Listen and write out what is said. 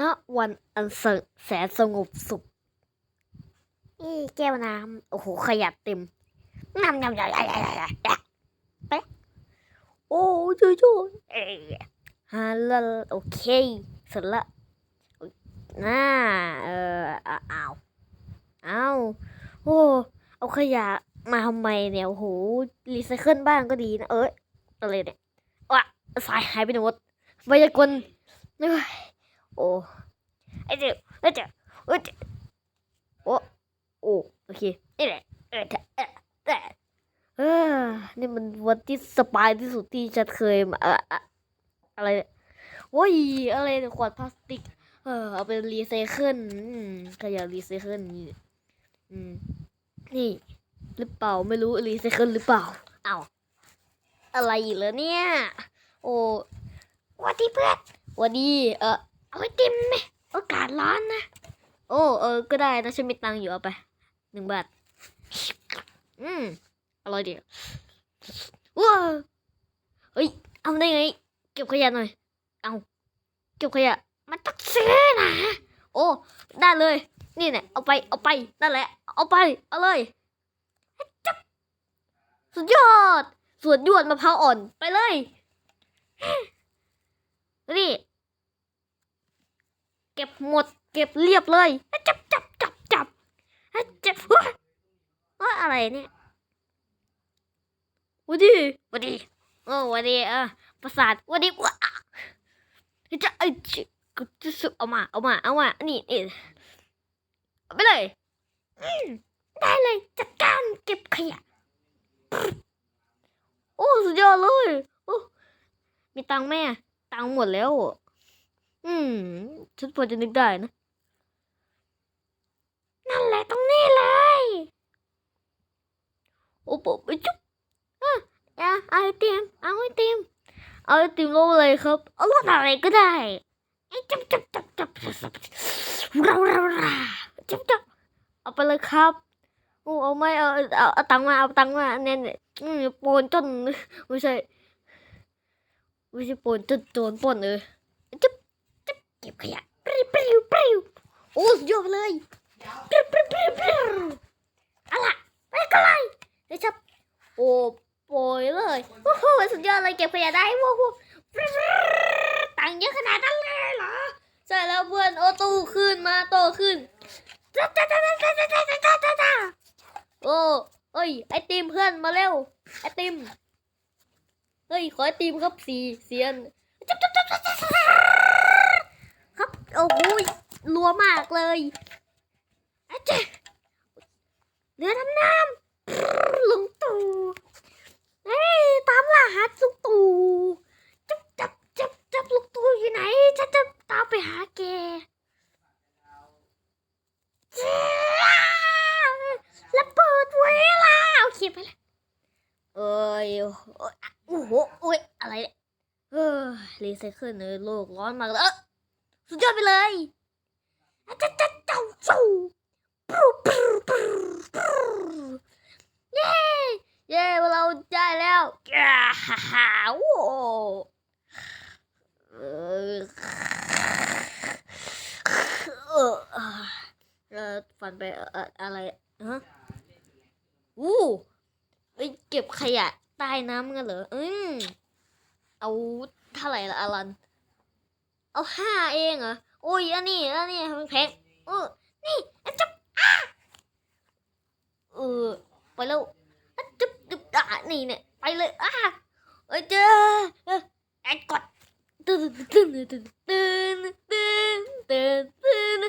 ณวันอันสแสนสงบสุขนี่แก้วน้ำโอ้โหขยะเต็มน้ำน้ำน้ำน้ำน้ำน้ำไปโอ้ช่วยช่วยฮัลโหลโอเคเสร็จละน่าเอออะอ้าวอ้าวโอ้เอาขยะมาทำไมเนี่ยโอ้โหรีไซเคิลบ้างก็ดีนะเอ้ยอะไรเนี่ยว่ะสายหายไปไหนหมดไวยากลเอ้ย โอ้ไอ้เจ้าไอ้เจ้าไอเจ้าโอ้โอ้โอเคนี่แหละเออเออเออเออนี่มันวันที่สบายที่สุดที่ฉันเคยมาอะอะอะไรโอ้ยอะไรขวดพลาสติก เออเอาไปรีไซเคิลขยะรีไซเคิลนี่อืมนี่หรือเปล่าไม่รู้รีไซเคิลหรือเปล่าเอาอะไรอีกแล้วเนี่ย โอ้วัดดีเพื่อนวัดดีเออ เอาไอติมไหมโอกาศร้อนนะ โอ้เออ ก็ได้นะฉันมีตังค์อยู่เอาไปหนึ่งบาท อืม อร่อยดีว้าเฮ้ยเอาได้ไง เก็บขยะหน่อย เอาเก็บขยะ มันต้องซื้อนะ โอ้ ได้เลย นี่เนี่ยเอาไป เอาไป นั่นแหละ เอาไป เอาเลยจับสุดยอดสวนยวดมะพร้าวอ่อน ไปเลย นี่ เก็บหมด เก็บเรียบเลยจับจับจับจับจับเฮ้ยเฮ้ยอะไรเนี่ยวัดีวัดีโอ้วัดีเออประสาทวัดีว้าจะไอ้จิกจะสุเอามาเอามาเอามานี่นี่ไปเลยได้เลยจัดการเก็บขยะโอ้สุดยอดเลยโอ้มีตังค์ไหมอะตังค์หมดแล้ว อืม ฉันพอจะนึกได้นะ นั่นแหละตรงนี้เลย โอ้ปะไปจุ๊บอะเอาไอติมเอาไอติมเอาไอติมรสอะไรครับเอารสอะไรก็ได้ไอ้จับจับจับจับจับจับเราเราเราจับจับเอาไปเลยครับโอ้เอาไม่เอาเอาเอาตังมาเอาตังมาเนี่ยเนี่ยอืมโปนจนไม่ใช่ไม่ใช่โปนจนโจรปนเออจับจับ เก็บขยะปริวปริวปริวโอ้ยอดเลยปริวปริวปริวปริวอะไรไปกันเลยเดี๋ยวจะโอ้ป่อยเลยโอ้โหสุดยอดเลยเก็บขยะได้ว้าวตังเยอะขนาดนั้นเลยเหรอใช่แล้วเพื่อนโอตูขึ้นมาโตขึ้นโอ้เอ้ยไอติมเพื่อนมาเร็วไอติมเฮ้ยขอไอติมครับสีเสียนจับ อ้โหรัวมากเลยอาเจ๊เรือดำน้ำลุงตู่เฮ้ยตามล่าหาลุงตู่จับจับจับจับลุงตู่อยู่ไหนฉันจะตามไปหาแกระเบิดเวลาเอาขีดไปลยเอ้ยโอ้โหโอ้ยอะไรเนี่ยเออรีไซเคิลเลยโลกร้อนมากเลย สุดยอดไปเลยอาจ้าจ้าเจ้าจูปรูปรูปรูปรูเย้เย้เราได้แล้วฮ่าฮ่าโอ้เออฟันไปเอออะไรฮะอู้ไปเก็บขยะใต้น้ำกันเหรอ อืมเอาเท่าไหร่ละอลัน เอาห้าเองเหรออุ้ยอันนี้อันนี้มันแพงเออนี่อันจับอะเออไปแล้วอันจับจับอะนี่เนี่ยไปเลยอะเออจอไอ้กดตื่นตื่นตื่นตื่นตื่นตื่นตื่น